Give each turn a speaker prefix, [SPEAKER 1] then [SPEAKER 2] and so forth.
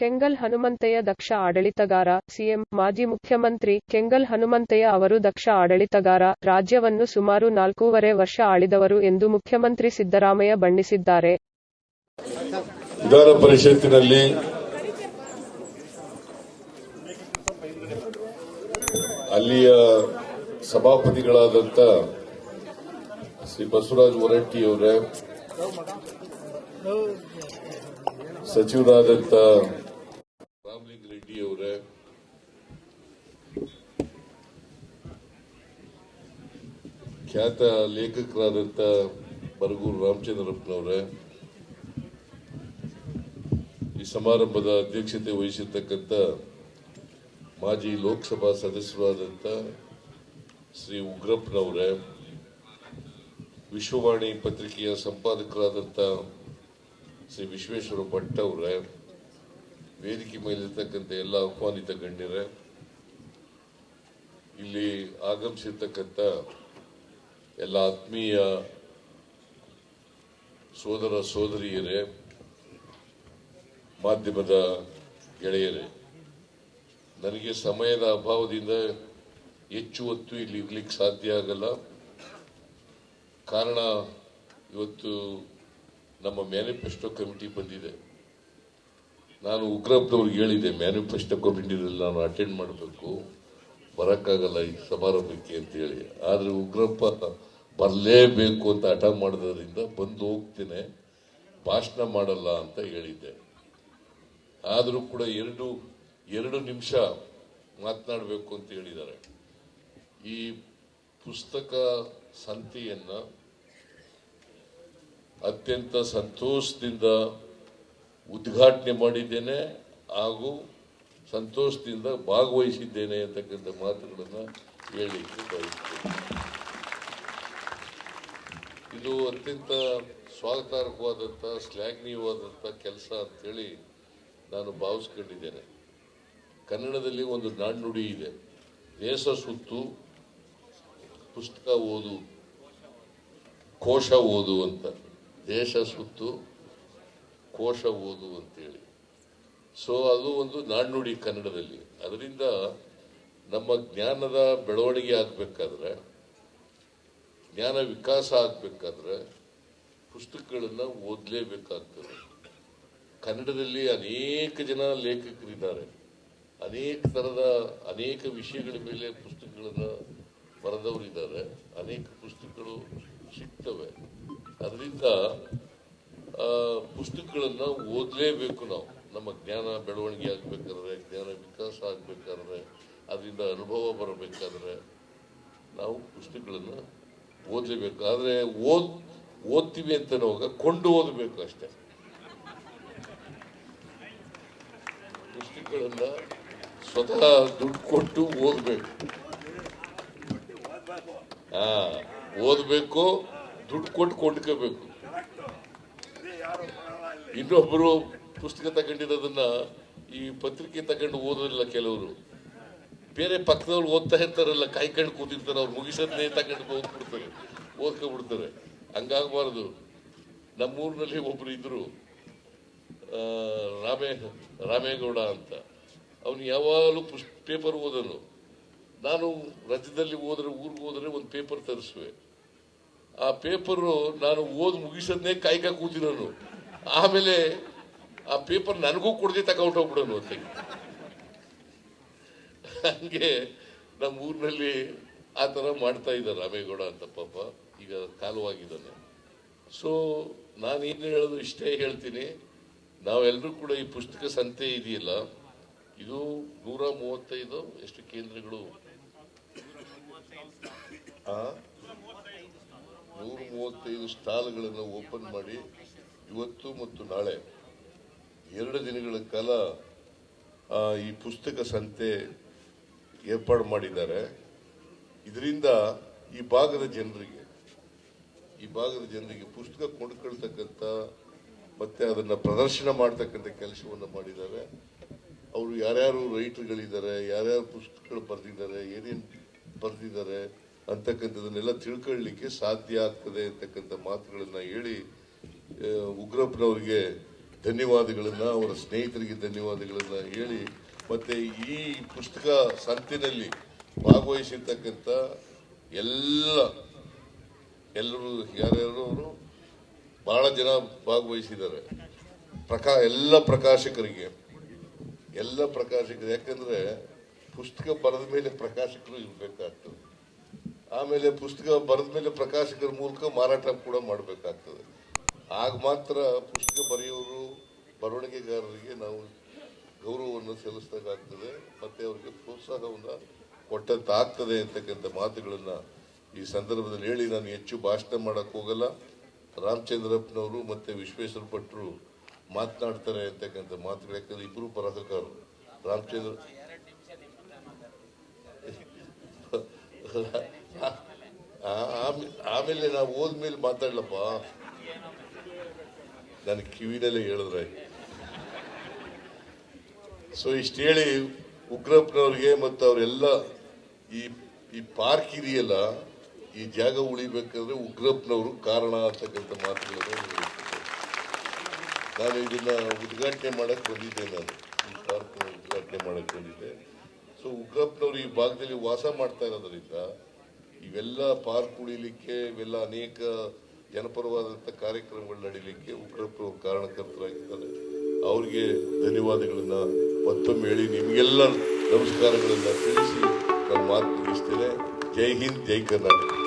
[SPEAKER 1] ಕೆಂಗಲ್ ಹನುಮಂತಯ್ಯ ದಕ್ಷ ಆಡಳಿತಗಾರ, ಸಿಎಂ, ಮಾಜಿ ಮುಖ್ಯಮಂತ್ರಿ ಕೆಂಗಲ್ ಹನುಮಂತಯ್ಯ ಅವರು ದಕ್ಷ ಆಡಳಿತಗಾರ, ರಾಜ್ಯವನ್ನು ಸುಮಾರು ನಾಲ್ಕೂವರೆ ವರ್ಷ ಆಳಿದವರು ಎಂದು ಮುಖ್ಯಮಂತ್ರಿ ಸಿದ್ದರಾಮಯ್ಯ ಬಣ್ಣಿಸಿದ್ದಾರೆ.
[SPEAKER 2] ವಿಧಾನ ಅಲ್ಲಿಯ ಸಭಾಪತಿಗಳಾದಂಥ ಶ್ರೀ ಬಸವರಾಜ ಹೊರಟ್ಟಿಯವರೇ ಸಚಿವರಾದಂಥ ರೆಡ್ಡಿಯವರೇ ಖ್ಯಾತ ಲೇಖಕರಾದಂಥ ಬರಗೂರು ರಾಮಚಂದ್ರಪ್ಪನವರೇ, ಈ ಸಮಾರಂಭದ ಅಧ್ಯಕ್ಷತೆ ವಹಿಸಿರ್ತಕ್ಕಂಥ ಮಾಜಿ ಲೋಕಸಭಾ ಸದಸ್ಯರಾದಂಥ ಶ್ರೀ ಉಗ್ರಪ್ಪನವರೇ, ವಿಶ್ವವಾಣಿ ಪತ್ರಿಕೆಯ ಸಂಪಾದಕರಾದಂಥ ಶ್ರೀ ವಿಶ್ವೇಶ್ವರ ಭಟ್ ಅವರೇ ವೇದಿಕೆ ಮೇಲಿರ್ತಕ್ಕಂಥ ಎಲ್ಲ ಆಹ್ವಾನಿತ ಗಣ್ಯರೇ, ಇಲ್ಲಿ ಆಗಮಿಸಿರ್ತಕ್ಕಂಥ ಎಲ್ಲ ಆತ್ಮೀಯ ಸೋದರ ಸೋದರಿಯರೇ, ಮಾಧ್ಯಮದ ಗೆಳೆಯರೇ, ನನಗೆ ಸಮಯದ ಅಭಾವದಿಂದ ಹೆಚ್ಚು ಹೊತ್ತು ಇಲ್ಲಿ ಇರ್ಲಿಕ್ಕೆ ಸಾಧ್ಯ ಆಗಲ್ಲ. ಕಾರಣ, ಇವತ್ತು ನಮ್ಮ ಮ್ಯಾನಿಫೆಸ್ಟೋ ಕಮಿಟಿ ಬಂದಿದೆ. ನಾನು ಉಗ್ರಪ್ಪನವ್ರಿಗೆ ಹೇಳಿದೆ ಮ್ಯಾನಿಫೆಸ್ಟೋ ಕಮಿಟಿನಲ್ಲಿ ನಾನು ಅಟೆಂಡ್ ಮಾಡಬೇಕು, ಬರೋಕ್ಕಾಗಲ್ಲ ಈ ಸಮಾರಂಭಕ್ಕೆ ಅಂತ ಹೇಳಿ. ಆದರೆ ಉಗ್ರಪ್ಪ ಬರಲೇಬೇಕು ಅಂತ ಹಠ ಮಾಡಿದ್ರಿಂದ ಬಂದು ಹೋಗ್ತೇನೆ, ಭಾಷಣ ಮಾಡಲ್ಲ ಅಂತ ಹೇಳಿದ್ದೆ. ಆದರೂ ಕೂಡ ಎರಡು ಎರಡು ನಿಮಿಷ ಮಾತನಾಡಬೇಕು ಅಂತ ಹೇಳಿದ್ದಾರೆ. ಈ ಪುಸ್ತಕ ಸಂತೆಯನ್ನು ಅತ್ಯಂತ ಸಂತೋಷದಿಂದ ಉದ್ಘಾಟನೆ ಮಾಡಿದ್ದೇನೆ ಹಾಗೂ ಸಂತೋಷದಿಂದ ಭಾಗವಹಿಸಿದ್ದೇನೆ ಅಂತಕ್ಕಂಥ ಮಾತುಗಳನ್ನು ಹೇಳಲಿಕ್ಕೆ ಬಯಸ್ತೇನೆ. ಇದು ಅತ್ಯಂತ ಸ್ವಾಗತಾರ್ಹವಾದಂಥ, ಶ್ಲಾಘನೀಯವಾದಂಥ ಕೆಲಸ ಅಂಥೇಳಿ ನಾನು ಭಾವಿಸ್ಕೊಂಡಿದ್ದೇನೆ. ಕನ್ನಡದಲ್ಲಿ ಒಂದು ನಾಣ್ಣುಡಿ ಇದೆ. ದೇಶ ಸುತ್ತು, ಪುಸ್ತಕ ಓದು, ಕೋಶ ಓದು ಅಂತ. ದೇಶ ಸುತ್ತು ಕೋಶ ಓದು ಅಂತೇಳಿ. ಸೊ ಅದು ಒಂದು ನಾಣ್ಣುಡಿ ಕನ್ನಡದಲ್ಲಿ. ಅದರಿಂದ ನಮ್ಮ ಜ್ಞಾನದ ಬೆಳವಣಿಗೆ ಆಗಬೇಕಾದ್ರೆ, ಜ್ಞಾನ ವಿಕಾಸ ಆಗಬೇಕಾದ್ರೆ ಪುಸ್ತಕಗಳನ್ನು ಓದಲೇಬೇಕಾಗ್ತದೆ. ಕನ್ನಡದಲ್ಲಿ ಅನೇಕ ಜನ ಲೇಖಕರಿದ್ದಾರೆ. ಅನೇಕ ಥರದ ಅನೇಕ ವಿಷಯಗಳ ಮೇಲೆ ಪುಸ್ತಕಗಳನ್ನು ಬರೆದವರಿದ್ದಾರೆ. ಅನೇಕ ಪುಸ್ತಕಗಳು ಸಿಗ್ತವೆ. ಅದರಿಂದ ಪುಸ್ತಕಗಳನ್ನು ಓದಲೇಬೇಕು ನಾವು. ನಮ್ಮ ಜ್ಞಾನ ಬೆಳವಣಿಗೆ ಆಗಬೇಕಾದ್ರೆ, ಜ್ಞಾನ ವಿಕಾಸ ಆಗಬೇಕಾದ್ರೆ, ಅದರಿಂದ ಅನುಭವ ಬರಬೇಕಾದ್ರೆ ನಾವು ಪುಸ್ತಕಗಳನ್ನು ಓದಲೇಬೇಕು. ಆದರೆ ಓದ್, ಓದ್ತೀವಿ ಅಂತ ನಾವು ಕೊಂಡು ಓದಬೇಕು ಅಷ್ಟೇ. ಪುಸ್ತಕಗಳನ್ನು ಸ್ವತಃ ದುಡ್ಡು ಕೊಟ್ಟು ಓದಬೇಕು. ಹಾ, ಓದಬೇಕು, ದುಡ್ಡು ಕೊಟ್ಟು ಕೊಂಡ್ಕೋಬೇಕು. ಇನ್ನೊಬ್ಬರು ಪುಸ್ತಕ ತಗೊಂಡಿರೋದನ್ನ ಈ ಪತ್ರಿಕೆ ತಗೊಂಡು ಓದೋದಿಲ್ಲ ಕೆಲವರು. ಬೇರೆ ಪಕ್ಕದವ್ರು ಓದ್ತಾ ಇರ್ತಾರಲ್ಲ ಕಾಯ್ಕೊಂಡು ಕೂತಿರ್ತಾರೆ ಅವ್ರು ಮುಗಿಸೋದನ್ನೇ ತಗೊಂಡು ಓದ್ಬಿಡ್ತಾರೆ ಓದ್ಕೊಂಡ್ಬಿಡ್ತಾರೆ. ಹಂಗಾಗಬಾರ್ದು. ನಮ್ಮೂರಿನಲ್ಲಿ ಒಬ್ರು ಇದ್ರು ಆ, ರಾಮೇ ರಾಮೇಗೌಡ ಅಂತ. ಅವನು ಯಾವಾಗಲೂ ಪುಸ್ ಪೇಪರ್ ಓದನು. ನಾನು ರಾಜ್ಯದಲ್ಲಿ ಹೋದ್ರೆ ಊರಿಗೆ ಹೋದ್ರೆ ಒಂದು ಪೇಪರ್ ತರಿಸುವೆ. ಆ ಪೇಪರು ನಾನು ಓದ್ ಮುಗಿಸೋದನ್ನೇ ಕಾಯ್ಕ ಕೂತಿರೋನು. ಆಮೇಲೆ ಆ ಪೇಪರ್ ನನಗೂ ಕೊಡದೆ ತಗೊಂಡೋಗ್ಬಿಡೋನು ಅಂತ. ಹಂಗೆ ನಮ್ಮ ಊರಿನಲ್ಲಿ ಆ ಥರ ಮಾಡ್ತಾ ಇದ್ದಾರೆ ರಾಮೇಗೌಡ ಅಂತ ಪಾಪ. ಈಗ ಕಾಲವಾಗಿದ್ದಾನೆ. ಸೊ ನಾನು ಏನು ಹೇಳೋದು ಇಷ್ಟೇ ಹೇಳ್ತೀನಿ. ನಾವೆಲ್ಲರೂ ಕೂಡ ಈ ಪುಸ್ತಕ ಸಂತೆ ಇದೆಯಲ್ಲ, ಇದು ನೂರ ಮೂವತ್ತೈದು ಎಷ್ಟು ಕೇಂದ್ರಗಳು? ನೂರ ಮೂವತ್ತೈದು ಸ್ಟಾಲ್ಗಳನ್ನು ಓಪನ್ ಮಾಡಿ ಇವತ್ತು ಮತ್ತು ನಾಳೆ ಎರಡು ದಿನಗಳ ಕಾಲ ಈ ಪುಸ್ತಕ ಸಂತೆ ಏರ್ಪಾಡು ಮಾಡಿದ್ದಾರೆ. ಇದರಿಂದ ಈ ಭಾಗದ ಜನರಿಗೆ, ಈ ಭಾಗದ ಜನರಿಗೆ ಪುಸ್ತಕ ಕೊಂಡ್ಕೊಳ್ತಕ್ಕಂಥ ಮತ್ತೆ ಅದನ್ನು ಪ್ರದರ್ಶನ ಮಾಡ್ತಕ್ಕಂಥ ಕೆಲಸವನ್ನು ಮಾಡಿದ್ದಾರೆ. ಅವರು ಯಾರ್ಯಾರು ರೈಟರ್ಗಳಿದ್ದಾರೆ, ಯಾರ್ಯಾರು ಪುಸ್ತಕಗಳು ಬರೆದಿದ್ದಾರೆ, ಏನೇನು ಬರೆದಿದ್ದಾರೆ ಅಂತಕ್ಕಂಥದನ್ನೆಲ್ಲ ತಿಳ್ಕೊಳ್ಳಿಕ್ಕೆ ಸಾಧ್ಯ ಆಗ್ತದೆ ಅಂತಕ್ಕಂಥ ಮಾತುಗಳನ್ನು ಹೇಳಿ ಉಗ್ರಪ್ಪನವರಿಗೆ ಧನ್ಯವಾದಗಳನ್ನು, ಅವರ ಸ್ನೇಹಿತರಿಗೆ ಧನ್ಯವಾದಗಳನ್ನು ಹೇಳಿ, ಮತ್ತೆ ಈ ಪುಸ್ತಕ ಸಂತಿನಲ್ಲಿ ಭಾಗವಹಿಸಿರ್ತಕ್ಕಂಥ ಎಲ್ಲ, ಎಲ್ಲರೂ, ಯಾರ್ಯಾರು ಅವರು, ಬಹಳ ಜನ ಭಾಗವಹಿಸಿದ್ದಾರೆ. ಪ್ರಕಾ, ಎಲ್ಲ ಪ್ರಕಾಶಕರಿಗೆ, ಎಲ್ಲ ಪ್ರಕಾಶಕರು ಯಾಕಂದ್ರೆ ಪುಸ್ತಕ ಬರೆದ ಮೇಲೆ ಪ್ರಕಾಶಕರು ಇರಬೇಕಾಗ್ತದೆ. ಆಮೇಲೆ ಪುಸ್ತಕ ಬರೆದ ಮೇಲೆ ಪ್ರಕಾಶಕರ ಮೂಲಕ ಮಾರಾಟ ಕೂಡ ಮಾಡಬೇಕಾಗ್ತದೆ. ಆಗ ಮಾತ್ರ ಪುಸ್ತಕ ಬರೆಯೋರು ಬರವಣಿಗೆಗಾರರಿಗೆ ನಾವು ಗೌರವವನ್ನು ಸಲ್ಲಿಸಬೇಕಾಗ್ತದೆ. ಮತ್ತೆ ಅವರಿಗೆ ಪ್ರೋತ್ಸಾಹವನ್ನು ಕೊಟ್ಟಂತಾಗ್ತದೆ ಅಂತಕ್ಕಂಥ ಮಾತುಗಳನ್ನು ಈ ಸಂದರ್ಭದಲ್ಲಿ ಹೇಳಿ ನಾನು ಹೆಚ್ಚು ಭಾಷಣ ಮಾಡೋಕ್ಕೆ ಹೋಗಲ್ಲ. ರಾಮಚಂದ್ರಪ್ಪನವರು ಮತ್ತು ವಿಶ್ವೇಶ್ವರ ಭಟ್ರು ಮಾತನಾಡ್ತಾರೆ ಅಂತಕ್ಕಂಥ ಮಾತುಗಳು. ಯಾಕಂದರೆ ಇಬ್ಬರು ಬರಹಕಾರರು ರಾಮಚಂದ್ರ ಆಮೇಲೆ ನಾವು ಹೋದ್ಮೇಲೆ ಮಾತಾಡ್ಲಪ್ಪ. ನನ್ನ ಕಿವಿನಲ್ಲೇ ಹೇಳಿದ್ರೆ. ಸೊ ಇಷ್ಟು ಹೇಳಿ ಉಗ್ರಪ್ಪನವ್ರಿಗೆ ಮತ್ತು ಅವರೆಲ್ಲ ಈ ಈ ಪಾರ್ಕ್ ಇದೆಯಲ್ಲ ಈ ಜಾಗ ಉಳಿಬೇಕಾದ್ರೆ ಉಗ್ರಪ್ಪನವರು ಕಾರಣ ಅಂತಕ್ಕಂಥ ಮಾತುಗಳನ್ನು. ನಾನು ಇದನ್ನ ಉದ್ಘಾಟನೆ ಮಾಡಕ್ಕೆ ಬಂದಿದ್ದೆ ನಾನು. ಈ ಪಾರ್ಕ್ ಉದ್ಘಾಟನೆ ಮಾಡಕ್ಕೆ ಬಂದಿದ್ದೆ. ಸೊ ಉಗ್ರಪ್ಪನವರು ಈ ಭಾಗದಲ್ಲಿ ವಾಸ ಮಾಡ್ತಾ ಇರೋದ್ರಿಂದ ಇವೆಲ್ಲ ಪಾರ್ಕ್ ಉಳಿಲಿಕ್ಕೆ ಇವೆಲ್ಲ ಅನೇಕ ಜನಪರವಾದಂಥ ಕಾರ್ಯಕ್ರಮಗಳು ನಡೀಲಿಕ್ಕೆ ಉಗ್ರಪ್ಪ ಕಾರಣಕರ್ತರಾಗಿದ್ದಾರೆ ಅವ್ರಿಗೆ ಧನ್ಯವಾದಗಳನ್ನ ಮತ್ತೊಮ್ಮೆ ಹೇಳಿ ನಿಮಗೆಲ್ಲ ನಮಸ್ಕಾರಗಳನ್ನು ತಿಳಿಸಿ ನಾನು ಮಾತು ಮುಗಿಸ್ತೇನೆ. ಜೈ ಹಿಂದ್, ಜೈ ಕರ್ನಾಟಕ.